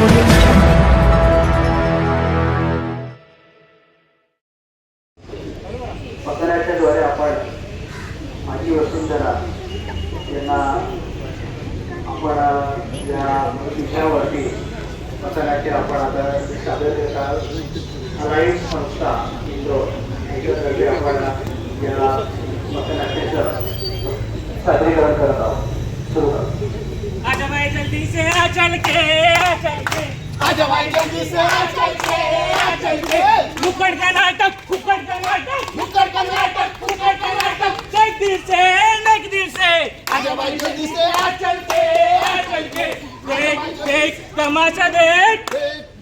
We'll देख तमाशा देख।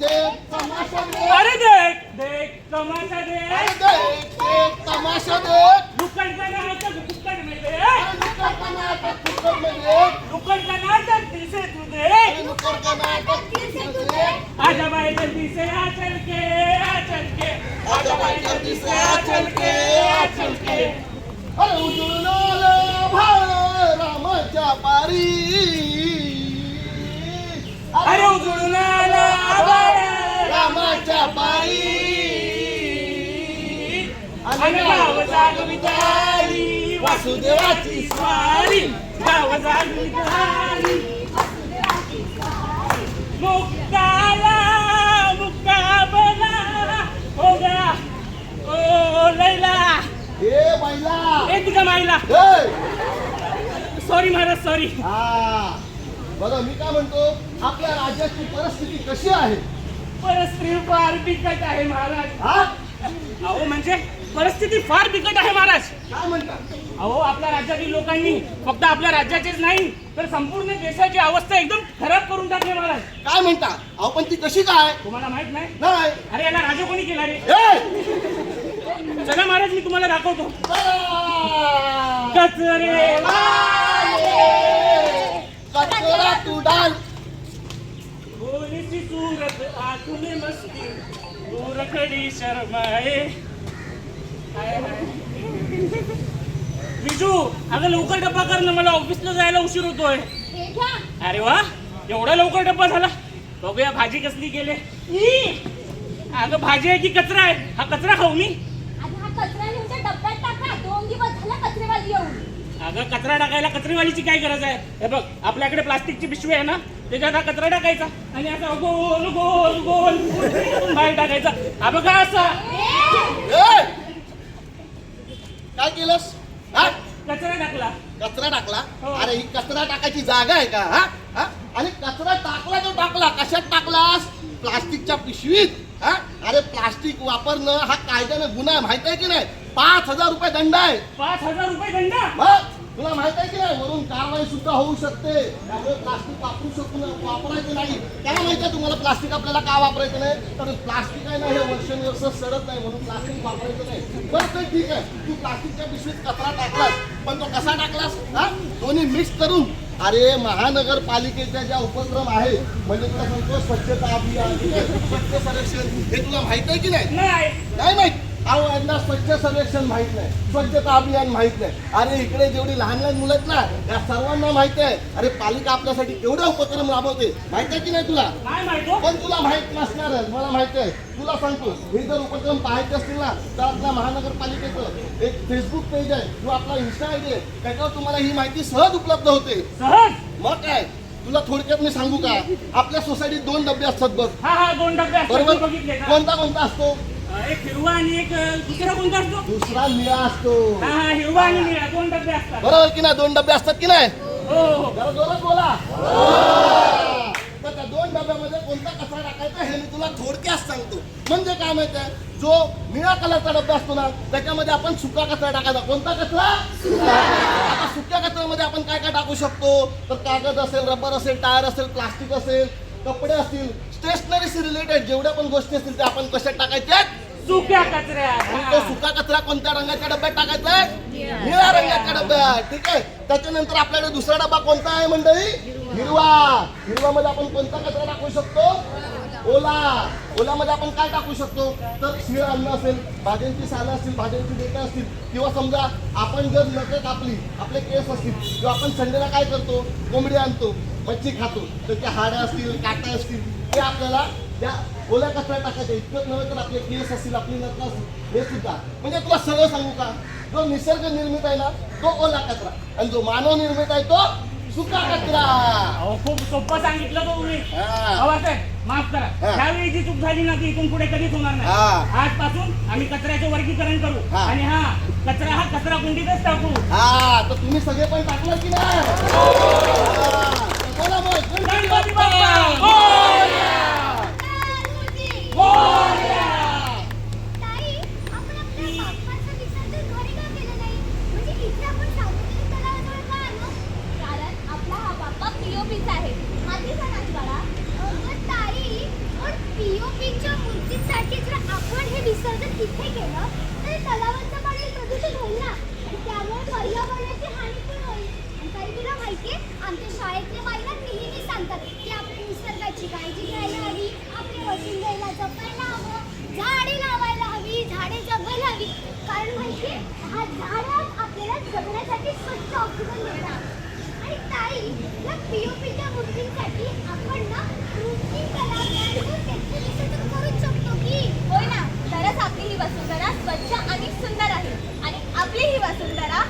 देख तमाशा देख अरे देख देख तमाशा देख। देख तमाशा देख फुकट का नाटक दुकान में देख। मुक्कर का नाटक मुक्कर में का नाटक दिल तू का तू आजा भाई जल्दी से आ चल के आ चल के। आजा भाई जल्दी से आ चल के आ चल के। अरे उजळून आलं भाळ रामाच्या पारी अरे उजळून. रामाच्या पारी आणि गाव जागवित आली वासुदेवाची स्वारी. गाव जागवित आली मुक्ताला मुक्काबला. हो गया ओ लैला. हे बैला ए तुझ्या माईला! सॉरी महाराज सॉरी हा. बघा मी काय म्हणतो? आपल्या राज्याची परिस्थिती कशी आहे? परिस्थिती फार बिकट आहे महाराज. हा? अहो म्हणजे परिस्थिती फार बिकट आहे महाराज. काय म्हणतात अहो आपल्या राज्यातील लोकांनी फक्त आपल्या राज्याचेच नाही तर संपूर्ण देशाची अवस्था एकदम खराब करून टाकली महाराज. काय म्हणता? अहो पण ती कशी काय? तुम्हाला माहीत नाही? नाही. अरे याला राजा कोणी केला रे! चला महाराज मी तुम्हाला दाखवतो! कचरे! कचरा तू डाल. आंख में मस्ती. रखडी शर्माए. विजू अगं लवकर डब्बा कर ना मला ऑफिसला जायला उशीर होतोय. हे घ्या अरे वा एवढा लवकर डब्बा झाला. बघूया भाजी कसली केले. ई! अगं भाजी आहे की कचरा आहे? हा कचरा खाऊ मी. आता हा कचरा नेऊन त्या डब्यात टाका. दोन दिवस झाला कचरेवाली येऊन. अगं कचरा टाकायला कचरेवालीची काय गरज आहे? हे बघ आपल्याकडे प्लास्टिकची पिशवी आहे ना? त्याच्यात हा कचरा टाकायचा आणि असा गोल गोल गोल गोल बाहेर टाकायचा. हा बघा असा! काय केलंस? हा? कचरा टाकला. कचरा टाकला? हो. अरे ही कचरा टाकायची जागा आहे का? हा? हा? आणि कचरा टाकला तो टाकला. कशात टाकलास? प्लास्टिकच्या पिशवीत. हा? अरे प्लास्टिक वापरणं हा कायद्याने गुन्हा आहे माहीत आहे की नाही? पाच हजार रुपये दंड आहे. पाच हजार रुपये दंड? मग? तुला माहीत आहे की नाही वरून कारवाई सुद्धा होऊ शकते. त्यामुळे प्लास्टिक वापरू शकू वापरायचं नाही. काय माहिती आहे तुम्हाला प्लास्टिक आपल्याला का वापरायचं नाही? कारण प्लास्टिक आहे ना हे वर्षानुवर्ष सडत नाही म्हणून प्लास्टिक वापरायचं नाही. बरं ते ठीक आहे. तू प्लास्टिकच्या पिशवीत कचरा टाकलास पण तो कसा टाकलास? हा? दोन्ही मिक्स करून. अरे महानगरपालिकेच्या ज्या उपक्रम आहे म्हणजे तुला सांगतो स्वच्छता अभियान? स्वच्छ सर्वेक्षण हे तुला माहीत आहे की नाही? नाही. नाही माहीत? अहो यांना स्वच्छ सर्वेक्षण माहीत नाही स्वच्छता अभियान माहीत नाही? अरे इकडे जेवढी लहान लहान मुलं आहेत ना या सर्वांना माहिती आहे. अरे पालिका आपल्यासाठी केवढा उपक्रम राबवते. माहीत आहे की नाही तुला? हो. पण तुला माहीत नसणारच मला माहिती आहे. तुला सांगतो हे जर उपक्रम पाहायचे असतील ना तर आपल्या महानगरपालिकेचं एक फेसबुक पेज आहे किंवा आपला इन्स्टा आय डी आहे. त्याच्यावर तुम्हाला ही माहिती सहज उपलब्ध होते. सहज? मग काय? तुला थोडक्यात मी सांगू का? आपल्या सोसायटीत दोन डबे असतात बघ. हा हा दोन डबे बरोबर? कोणता कोणता असतो? एक हिरवा आणि एक दुसरा कोणता असतो? दुसरा निळा असतो. हा हा हिरवा आणि निळा. दोन डबे असतात. बरोबर की नाही? दोन डबे असतात की नाही? हो हो. जरा जोरात बोला. तर त्या दोन डब्यामध्ये कोणता कचरा टाकायचा हे मी तुला थोडक्यात सांगतो. म्हणजे काय माहिती आहे? जो निळा कलरचा डबा असतो ना त्याच्यामध्ये आपण सुका कचरा टाकायचा. कोणता कचरा. आता सुक्या कचऱ्यामध्ये आपण काय काय टाकू शकतो? तर कागद असेल रबर असेल टायर असेल प्लास्टिक असेल कपडे असतील स्टेशनरीशी रिलेटेड जेवढ्या पण गोष्टी असतील त्या आपण कशात टाकायच्या सुक्या आणि. तो सुका कचरा कोणत्या रंगाच्या डब्यात टाकायचा आहे निळ्या रंगाच्या डब्यात. ठीक आहे? त्याच्यानंतर आपल्याकडे दुसरा डबा कोणता आहे मंडळी? हिरवा. हिरवा मध्ये आपण कोणता कचरा टाकू शकतो? ओला. ओलामध्ये आपण काय टाकू शकतो? तर शिळ अन्न असेल भाज्यांची सालं असतील भाज्यांची देठं असतील किंवा समजा आपण जर नखे कापली आपले केस असतील किंवा आपण संडेला काय करतो? कोंबडी आणतो मच्छी खातो. त्याच्या हाड्या असतील काटा असतील ते आपल्याला त्या ओल्या कचरा टाकायचे इतकंच नव्हे तर आपले केस असतील आपली असतील हे सुद्धा म्हणजे तुला सगळं सांगू का जो निसर्ग निर्मित आहे ना तो ओला कचरा आणि जो मानव निर्मित आहे तो सुका कचरा अहो खूप सोपं सांगितलं तो तुम्ही हा. अहो साहेब माफ करा हा. त्यावेळी जी चूक झाली ना ती इथून पुढे कधीच होणार नाही हा. आजपासून आम्ही कचऱ्याचे वर्गीकरण करू हा. आणि हा कचरा हा कचरा कुंडीतच टाकू हा तर तुम्ही सगळे पण टाकलं की नाही हा. बोला मग गणपती गणपती बाप्पा बाप्पा. मोरया! आमच्या शाळेतल्या बाईला नेहमी सांगतात की आपण निसर्गाची काळजी घ्या. कारण माहितीये हा झाडच आपल्याला जगण्यासाठी स्वच्छ ऑक्सिजन देणार आणि ताई या पीओपीच्या मूर्तींसाठी आपण ना कृत्रिम कलाकारांचं त्याचं विसर्जन करूच शकतो की? होय ना. तरच आपली ही वसुंधरा स्वच्छ आणि सुंदर आहे. आणि आपली ही वसुंधरा!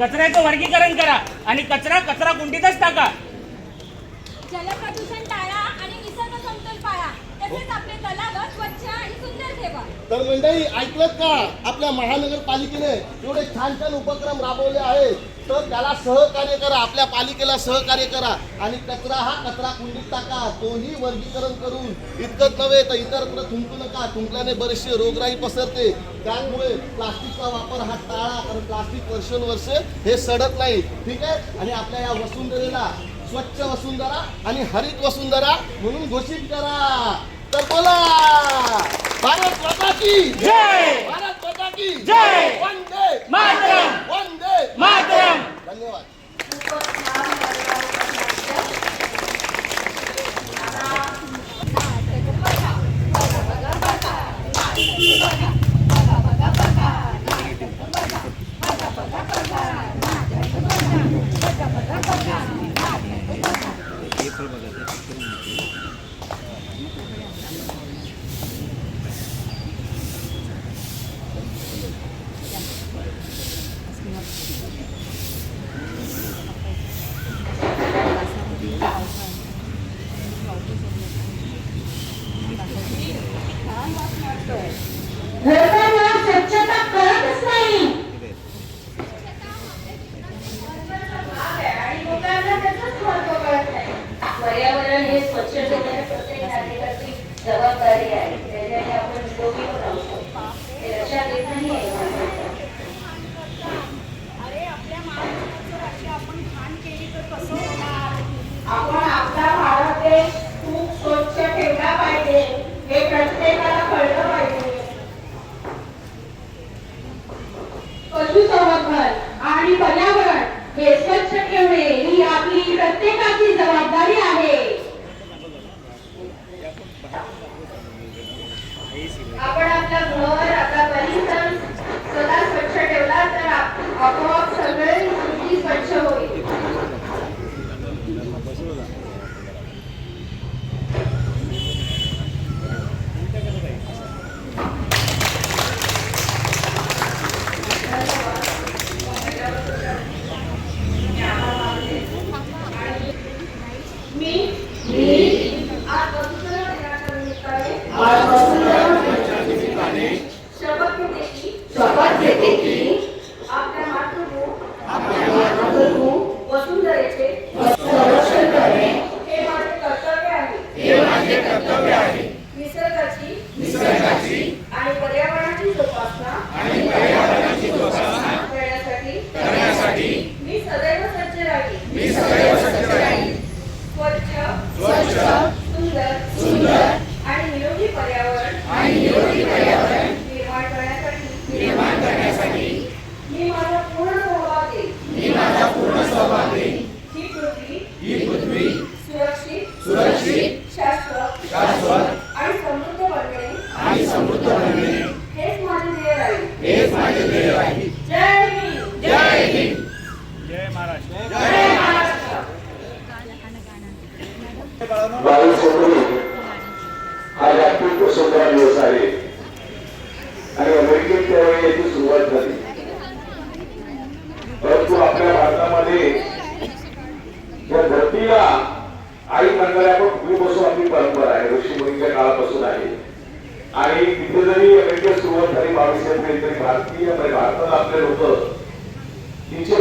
कचऱ्याचं वर्गीकरण करा आणि कचरा कचरा कुंडीतच टाका जलप्रदूषण टाळा आणि निसर्ग समतोल पाळा तसेच आपले तलाव स्वच्छ आणि सुंदर ठेवा तर मंडळी ऐकलं का? आपल्या महानगरपालिकेने एवढे छान छान उपक्रम राबवले आहेत. तर त्याला सहकार्य करा आपल्या पालिकेला सहकार्य करा. आणि कचरा हा कचरा कुंडीत टाका तोही वर्गीकरण करून. इतकंच नव्हे तर इतरत्र थुंकू नका. थुंकल्याने बरेचसे रोगराई पसरते. त्यामुळे प्लास्टिकचा वापर हा टाळा कारण प्लास्टिक वर्षानुवर्ष हे सडत नाही. ठीक आहे? आणि आपल्या या वसुंधरेला स्वच्छ वसुंधरा आणि हरित वसुंधरा म्हणून घोषित करा. तर बोला भारत माता की जय! भारत माता की जय! वंदे मातरम! वंदे मातरम! धन्यवाद स्वच्छता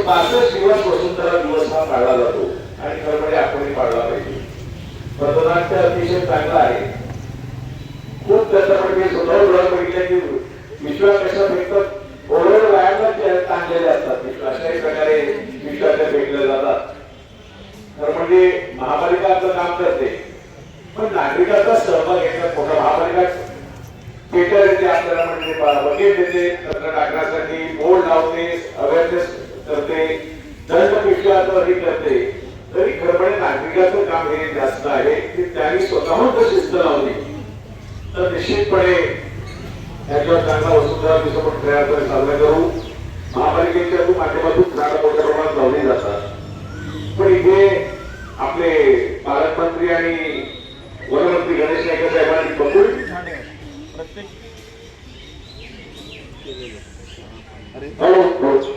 पासष्ट दिवस वसुंधरा दिवस हा पाळला जातो. आणि खरं म्हणजे आपण पाळला पाहिजे. पथनाट्य अतिशय चांगला आहे. खूप त्याचा पण मी स्वतः डोळा बघितलं की विश्वा कशा ओरड ओव्हर व्यायामला ताणलेले असतात. अशाही प्रकारे विश्वाच्या भेटले जातात. तर म्हणजे महापालिका आपलं काम करते. पण नागरिकांचा सहभाग घेण्यात मोठा महापालिका. येते आपल्याला म्हणजे बकेट देते कचरा टाकण्यासाठी बोर्ड लावते अवेअरनेस करते दंड पिशव्याचं हे करते. तरी खरंपणे नागरिकाचं काम हे जास्त आहे की त्यांनी स्वतःहून जर शिस्त लावली. तर निश्चितपणे त्याच्यावर चांगला वसुंधरा दिवस आपण प्रयत्न साजरा करू. महापालिकेच्या माध्यमातून झाडं मोठ्या प्रमाणात लावली जातात पण इथे आपले पालकमंत्री आणि वनमंत्री गणेश नाईक साहेबांनी बघून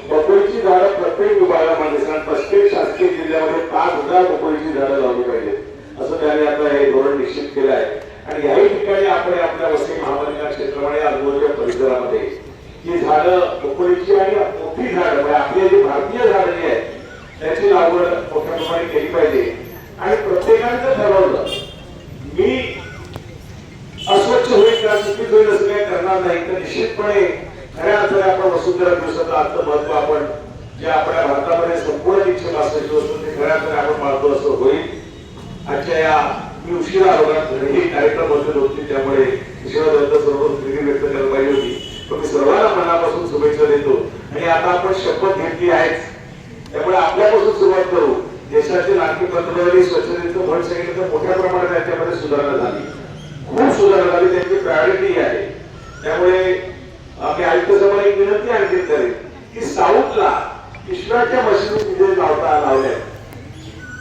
बकोळीची झाडं प्रत्येक विभागामध्ये कारण प्रत्येक शासकीय जिल्ह्यामध्ये पाच हजार बकोळीची झाडं लावली पाहिजेत असं त्याने आता हे धोरण निश्चित केलं आहे आणि याही ठिकाणी आपण आपल्या वसई महापालिका क्षेत्रामध्ये आजूबाजूच्या परिसरामध्ये ही झाडं बकोळीची आणि मोठी झाडं म्हणजे आपली जी भारतीय झाडं जी आहेत त्याची लागवड मोठ्या प्रमाणे केली पाहिजे आणि प्रत्येकानं ठरवलं मी अस्वच्छ होईल का चुकीच होईल असं काही करणार नाही तर निश्चितपणे खऱ्या अर्थाने आपण वसुंधरा दिवसाचं आजचं महत्त्व आपण जे आपल्या भारतामध्ये संपूर्ण तीनशे पासष्ट दिवस होते, ते खऱ्या अर्थाने असं होईल आजच्या या मी उशिरा घरी कार्यक्रम बसले होते त्यामुळे उशिरा सर्व कृती व्यक्त करायला पाहिजे होती. पण मी सर्वांना मनापासून शुभेच्छा देतो. आणि आता आपण शपथ घेतली आहेच त्यामुळे आपल्यापासून सुरुवात करू. देशाचे नागरी पंतप्रधानांनी स्वच्छतेचं म्हण सांगितलं तर मोठ्या प्रमाणात त्याच्यामध्ये सुधारणा झाली. खूप सुधारणा झाली. त्यांची प्रायोरिटी आहे. त्यामुळे आपली आयुक्त सभा एक विनंती आणखी करेल की साऊथला ईश्वराच्या मशीन तिथे लावता लावल्या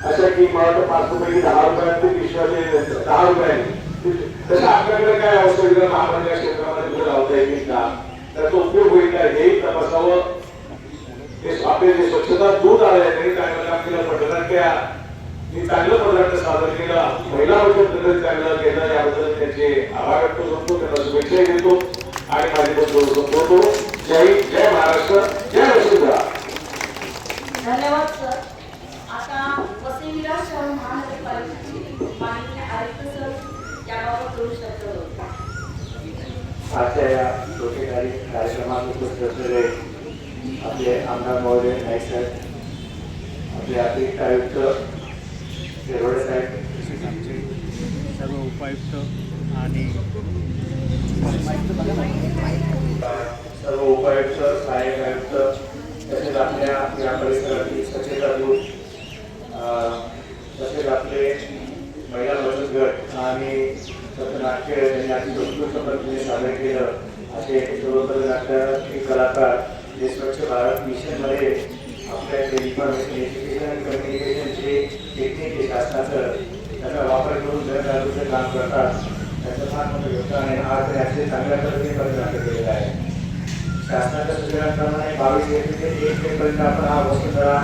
अशा की मला वाटतं पाच रुपये दहा रुपयांचे विश्वाचे दहा रुपयांनी तसं आपल्याकडे काय अवसर महापालिका क्षेत्रामध्ये कुठे लावता येईल का त्याचा उपयोग होईल का? हे तपासावं. हे आपले जे स्वच्छता दूध आले त्यांनी चांगलं काम केलं? पटनाट्या मी चांगलं पदार्थ सादर केला. महिला औषध गट चांगलं केलं. याबद्दल त्यांचे आभार व्यक्त करतो त्यांना शुभेच्छा देतो आणि माझी बंधू संपवतो. जय जय महाराष्ट्र जय वसुंधरा. धन्यवाद सर आता वसई विरार शहर महानगरपालिकेचे माननीय आयुक्त सर याबाबत दोन शब्द बोलतात. आजच्या या डोकेकारी कार्यक्रमात उपस्थित असलेले आपले आमदार महोदय नाईक साहेब आपले अतिरिक्त आयुक्त शिरोडे साहेब. तसेच आमचे सर्व उपायुक्त आणि सर्व उपायुक्त सहाय्यक आयुक्त तसेच आपल्या या परिसरातील स्वच्छता दूत तसेच आपले महिला बचत गट आणि नाट्य त्यांनी अति उत्कृष्ट सादर केलं असे सर्वपद नाट्य कलाकार जे स्वच्छ भारत मिशनमध्ये आपल्या इन्फॉर्मेशन एज्युकेशन आणि कम्युनिकेशनचे टेक्निक आहे शासनाचं त्याचा वापर करून जनजागृतीचं काम करतात त्याचं फार मोठं योगदान आहे आज याचे चांगल्या पद्धतीने पदनाट्य केलेलं आहे शासनाच्या सूचनांप्रमाणे बावीस एप्रिल ते एक मेपर्यंत आपण हा वसुंधरा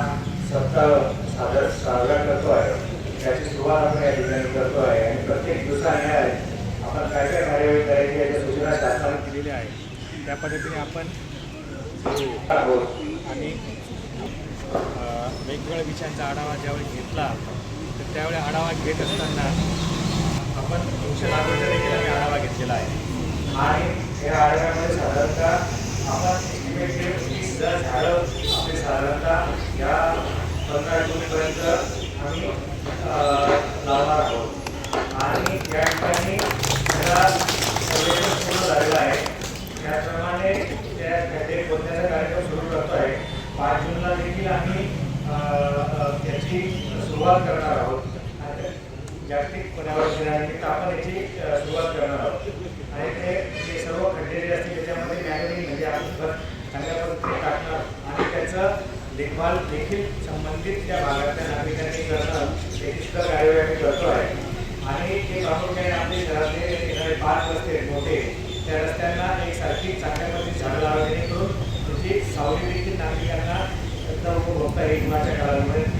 सप्ताह सादर साजरा करतो आहे त्याची सुरुवात आपण या ठिकाणी करतो आहे आणि प्रत्येक दिवसाने आपण काय काय कार्यवाही करायची याच्या सूचना शासनाने दिलेल्या आहेत त्या पद्धतीने आपण आणि वेगवेगळ्या विषयांचा आढावा ज्यावेळी घेतला तर त्यावेळी आढावा घेत असताना आपण वृक्ष लागवडीचा देखील आम्ही आढावा घेतलेला आहे. आणि या आढाव्यामध्ये साधारणतः आपण एस्टिमेटेड वीस हजार झाडं आपले साधारणतः या पंधरा जूनपर्यंत आम्ही लावणार आहोत. आणि त्या ठिकाणी त्याला सर्वेक्षण पूर्ण झालेलं आहे. त्याप्रमाणे त्या खड्डे खोदण्याचा कार्यक्रम सुरू करतो आहे. पाच जूनला देखील आम्ही त्याची सुरुवात करणार आहोत. आणि जागतिक पर्यावरण दिनानिमित्त आपण याची सुरुवात करणार आहोत. आणि ते जे सर्व खड्डे जे असतील त्याच्यामध्ये मॅगझिन म्हणजे आपण चांगल्या पद्धतीने टाकणार. आणि त्याचं देखभाल देखील संबंधित त्या भागातल्या नागरिक मुक्त आहे गुणाच्या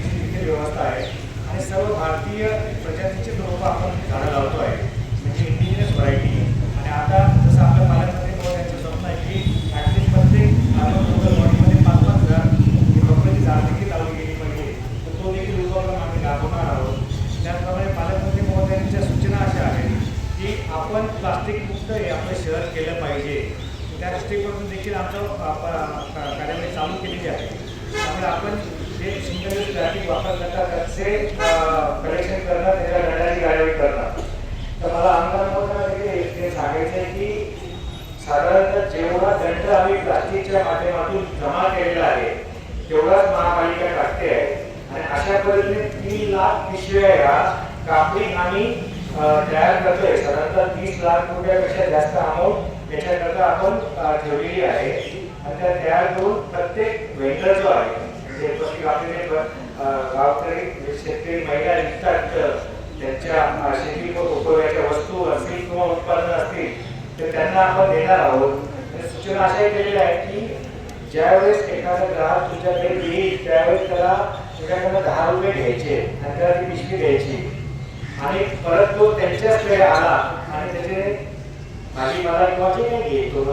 तिथे व्यवस्था आहे. आणि सर्व भारतीय प्रजातीचे रोपं आपण झाडं लावतो आहे म्हणजे इंडिजिनियस व्हरायटी आणि आता जसं आपल्या पालकमध्ये मग त्यांचं स्वप्न आहे की ॲटलिस्ट प्रत्येक बॉडीमध्ये पाच पाच हजार रोपांची झाड देखील लावली गेली पाहिजे. तर तो देखील उद्भवला आम्ही राबवणार आहोत. त्याचप्रमाणे पालकमंत्री महोदयांच्या सूचना अशा आहेत की आपण प्लास्टिक मुक्त हे आपलं शहर केलं पाहिजे. त्या दृष्टीकोनातून देखील आमचं कार्यालय चालू केलेली आहे. त्यामुळे आपण जे सिंगल यूज प्लास्टिक वापर करतात त्याचे कलेक्शन करणं त्याच्या दंडाची कार्यवाही करणं तर मला आमदार ते सांगायचं आहे की साधारणतः जेवढा दंड आम्ही प्लास्टिकच्या माध्यमातून जमा केलेला आहे तेवढाच महापालिका टाकते आहे. आणि अशा पद्धतीने तीन लाख पिशव्या ह्या कापडी आम्ही अं, तयार करतोय. साधारणतः तीस लाख रुपयापेक्षा जास्त अमाऊंट याच्याकरता आपण अं, ठेवलेली आहे. आणि त्या तयार करून प्रत्येक वेंडर जो आहे म्हणजे आपले गावकरी शेतकरी महिला विकतात त्यांच्या शेती उपयोगाच्या वस्तू असतील किंवा उत्पादन असतील तर त्यांना आपण देणार आहोत. सूचना अशाही केलेल्या आहेत की ज्यावेळेस एखादा ग्राहक तुमच्याकडे येईल त्यावेळेस त्याला तुझ्याकडनं दहा रुपये घ्यायचे आणि त्याला ती पिशवी द्यायची. आणि परत तो त्यांच्याचकडे आला आणि त्याचे भाजीपाला किंवा जे काही घेईल तो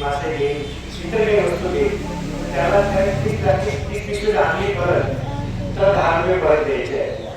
मासे घेईल इतर काही वस्तू घेईल त्याला त्याने तीस लाखची पिशवी आणली परत तर दहा रुपये परत द्यायचे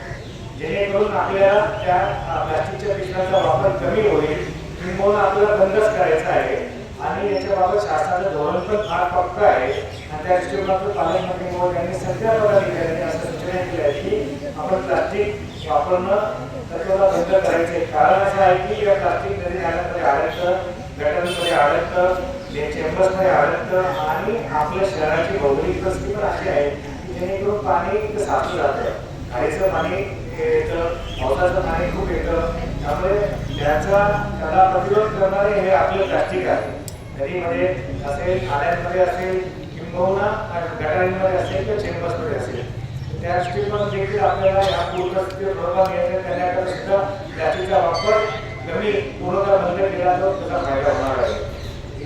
जेणेकरून आपल्याला त्या प्लास्टिकच्या पिशव्यांचा वापर कमी होईल किंबहुना आपल्याला बंदच करायचा आहे. आणि याच्याबाबत शासनाचं धोरण पण फार पक्क आहे. आणि त्या दृष्टिकोनातून पालकमंत्री महोदय यांनी सध्या पदाधिकाऱ्यांनी असं सूचना केली आहे की आपण प्लास्टिक वापरणं त्याच्याला बंद करायचं कारण असं आहे की या प्लास्टिक नदी नाल्यांमध्ये अडकतं गटांमध्ये अडकतं चेंबर्समध्ये अडकतं आणि आपल्या शहराची भौगोलिक परिस्थिती पण अशी आहे जेणेकरून पाणी इथं साचलं जातं. खाडीचं पाणी येतं पावसाचं पाणी खूप येतं. त्यामुळे त्याचा त्याला प्रतिरोध करणारे हे आपलं प्लास्टिक आहे. नदीमध्ये असेल नाल्यांमध्ये असेल किंबहुना गटारींमध्ये असेल किंवा चेंबर्समध्ये असेल. त्या दृष्टिकोन देखील आपल्याला या पूरपरिस्थितीवर बरोबर नियंत्रण करण्याकरता सुद्धा प्लास्टिकचा वापर कमी पूर्णतः बंद केला तर त्याचा फायदा होणार आहे.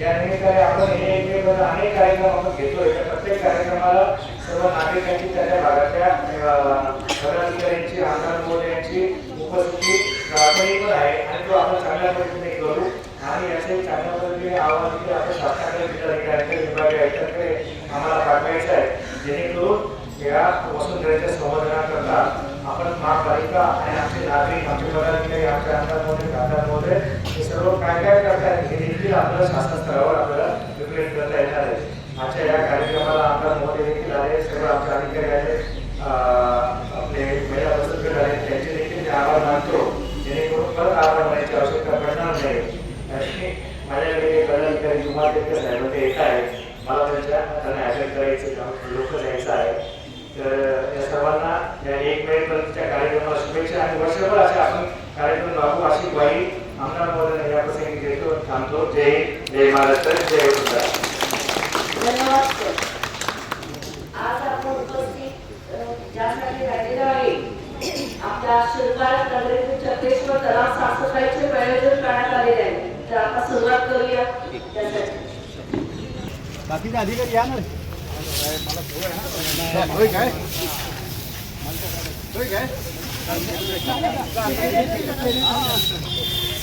या निमित्ताने आपण हे अनेक कार्यक्रम आपण घेतोय. त्या प्रत्येक कार्यक्रमाला सर्व नागरिकांची त्या त्या भागातल्या पदाधिकाऱ्यांची आमदार महोदयांची उपस्थिती प्राथमिक पण आहे. आणि तो आपण चांगल्या पद्धतीने करू. आणि याचे चांगल्या पद्धतीने आव्हान देखील आपण शासनाकडे जिल्हाधिकाऱ्यांकडे विभागीय आयुक्तांकडे आम्हाला पाठवायचं आहे. जेणेकरून या वसुंधरेच्या संवर्धनाकरता आपण महापालिका आणि आमचे नागरिक आमचे पदाधिकारी आमचे आमदार महोदय खासदार महोदय हे सर्व काय काय करतात हे देखील आपल्याला शासन स्तरावर आपल्याला रिप्रेझेंट करता येणार आहे. आजच्या या कार्यक्रमाला आमदार महोदय देखील आले सर्व आमचे अधिकारी आले आपले महिला बचत गट आले त्यांचे देखील मी आभार मानतो. जेणेकरून परत आभार मानायची आवश्यकता पडणार नाही. आणि माझ्याकडे पदाधिकारी जुमा देते साहेब ते येत आहेत मला त्यांच्या त्यांना अटेंड करायचं लोक द्यायचं आहे. तर या सर्वांना या एक मेपर्यंतच्या कार्यक्रमाला शुभेच्छा आणि वर्षभर असे आपण कार्यक्रम राबवू अशी ग्वाही महोदय या प्रसंगी देतो थांबतो जय जय महाराष्ट्र जय धन्यवाद सर आज आपण उपस्थित अ, ज्यासाठी राहिलेलो आहे आपल्या शिरगाळ नगरीतील चक्रेश्वर तलाव साफसफाईचे प्रयोजन करण्यात आलेले आहे तर आपण सुरुवात करूया त्यासाठी बाकीचे अधिकारी या ना होय काय होय काय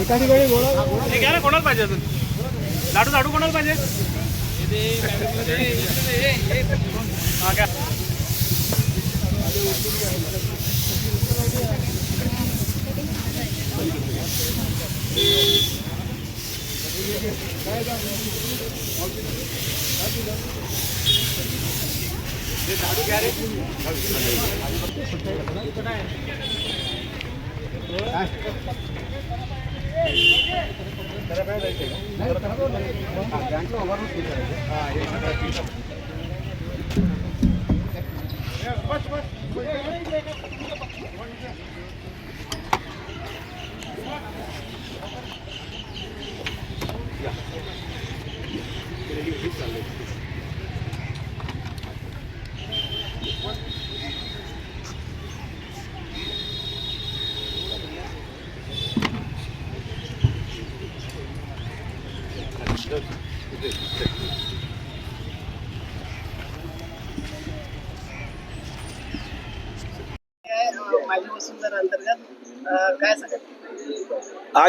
एका ठिकाणी घ्या कोणाला पाहिजे अजून? लाडू लाडू कोणाला पाहिजे? झाडू घ्या. रे దాంట్లో ఓవర్లో తీసారు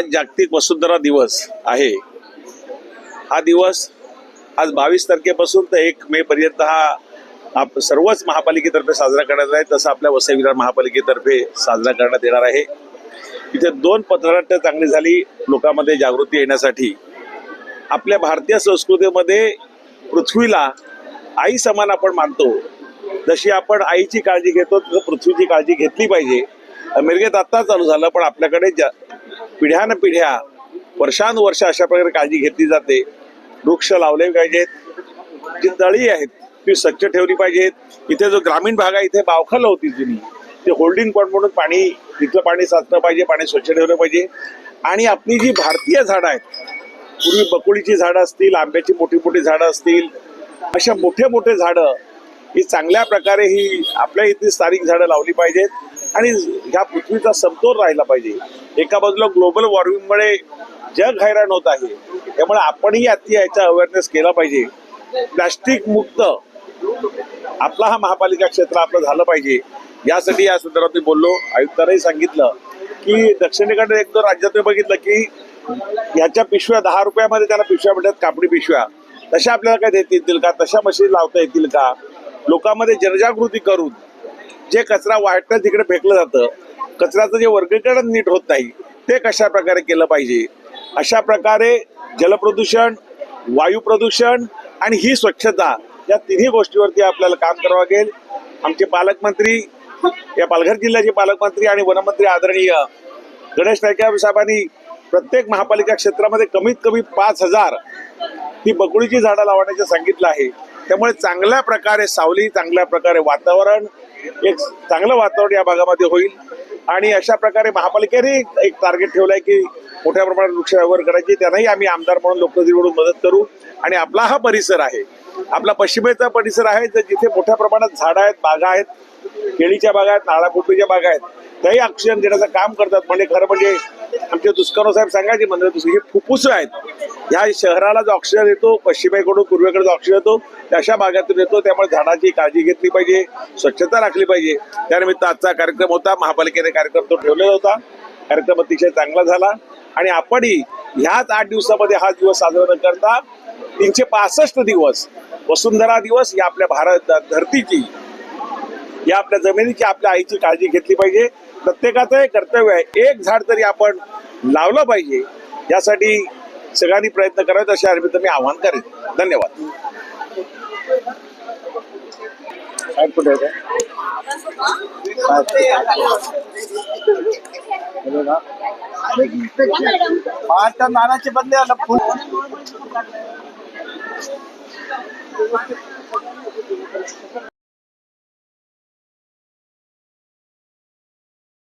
आज जागतिक वसुंधरा दिवस आहे. हा दिवस आज बावीस तारखेपासून तर एक मे पर्यंत हा आप सर्वच महापालिकेतर्फे साजरा करण्यात आहे. तसं आपल्या वसई विरार महापालिकेतर्फे साजरा करण्यात येणार आहे. इथे दोन पथनाट्य चांगली झाली लोकांमध्ये जागृती येण्यासाठी. आपल्या भारतीय संस्कृतीमध्ये पृथ्वीला आई समान आपण मानतो. जशी आपण आईची काळजी घेतो तसं पृथ्वीची काळजी घेतली पाहिजे. अमेरिकेत आत्ता चालू झालं पण आपल्याकडे जा पिढ्यान पिढ्या वर्षानुवर्ष अशा प्रकारे काळजी घेतली जाते. वृक्ष लावले पाहिजेत. जी तळी आहेत ती स्वच्छ ठेवली पाहिजेत. इथे जो ग्रामीण भाग आहे इथे बावखालं होती जुनी. ते होल्डिंग पॉईंट म्हणून पाणी तिथलं पाणी साचलं पाहिजे पाणी स्वच्छ ठेवलं पाहिजे. आणि आपली जी भारतीय झाडं आहेत पूर्वी बकुळीची झाडं असतील आंब्याची मोठी मोठी झाडं असतील अशा मोठे मोठे झाडं ही चांगल्या प्रकारे ही आपल्या इथली स्थानिक झाडं लावली पाहिजेत. आणि ह्या पृथ्वीचा समतोल राहिला पाहिजे. एका बाजूला ग्लोबल वॉर्मिंगमुळे जग हैराण होत आहे. त्यामुळे आपणही अति याचा अवेअरनेस केला पाहिजे. प्लास्टिक मुक्त आपला हा महापालिका क्षेत्र आपलं झालं पाहिजे. यासाठी या संदर्भात मी बोललो. आयुक्तांनाही सांगितलं की दक्षिणेकडे एक दोन राज्यात मी बघितलं की याच्या पिशव्या दहा रुपयामध्ये त्याला पिशव्या म्हणतात कापडी पिशव्या. तशा आपल्याला काय देता येतील का? तशा मशीन लावता येतील का? लोकांमध्ये जनजागृती करून जे कचरा वाटतं तिकडे फेकलं जातं कचऱ्याचं जे वर्गीकरण नीट होत नाही ते कशा प्रकारे केलं पाहिजे? अशा प्रकारे जलप्रदूषण वायू प्रदूषण आणि ही स्वच्छता या तिन्ही गोष्टीवरती आपल्याला काम करावं लागेल. आमचे पालकमंत्री या पालघर जिल्ह्याचे पालकमंत्री आणि वनमंत्री आदरणीय गणेश नाईक साहेबांनी प्रत्येक महापालिका क्षेत्रामध्ये कमीत कमी पाच हजार ही बकुळीची झाडं लावण्याचे सांगितलं आहे. त्यामुळे चांगल्या प्रकारे सावली चांगल्या प्रकारे वातावरण एक चांगलं वातावरण या भागामध्ये होईल. आणि अशा प्रकारे महापालिकेने एक टार्गेट ठेवलं आहे की मोठ्या प्रमाणात वृक्ष करायची. त्यांनाही आम्ही आमदार म्हणून लोकप्रतिनिधी मदत करू. आणि आपला हा परिसर आहे. आपला पश्चिमेचा परिसर आहे. तर जिथे मोठ्या प्रमाणात झाडं आहेत बागा आहेत केळीच्या बागा आहेत नाळापोपीच्या बागा आहेत त्याही ऑक्सिजन देण्याचं काम करतात. म्हणजे खरं म्हणजे आमचे दुष्कर्म साहेब सांगायचे म्हणजे दुसरे हे फुफ्फुस आहेत. ह्या शहराला जो ऑक्सिजन येतो पश्चिमेकडून पूर्वेकडे जो ऑक्सिजन येतो त्या अशा भागातून येतो. त्यामुळे झाडाची काळजी घेतली पाहिजे स्वच्छता राखली पाहिजे. त्यानिमित्त आजचा कार्यक्रम होता. महापालिकेने कार्यक्रम तो ठेवलेला होता. कार्यक्रम अतिशय चांगला झाला. आणि आपणही ह्याच आठ दिवसामध्ये हा दिवस साजरा न करता तीनशे पासष्ट दिवस वसुंधरा दिवस या आपल्या भारत धरतीची या आपल्या जमिनीची आपल्या आईची काळजी घेतली पाहिजे. प्रत्येकाचं हे कर्तव्य आहे. एक झाड तरी आपण लावलं पाहिजे यासाठी सगळ्यांनी प्रयत्न करावेत अशा निमित्त मी आवाहन करेन. धन्यवाद. काय नानाचे बदले आला.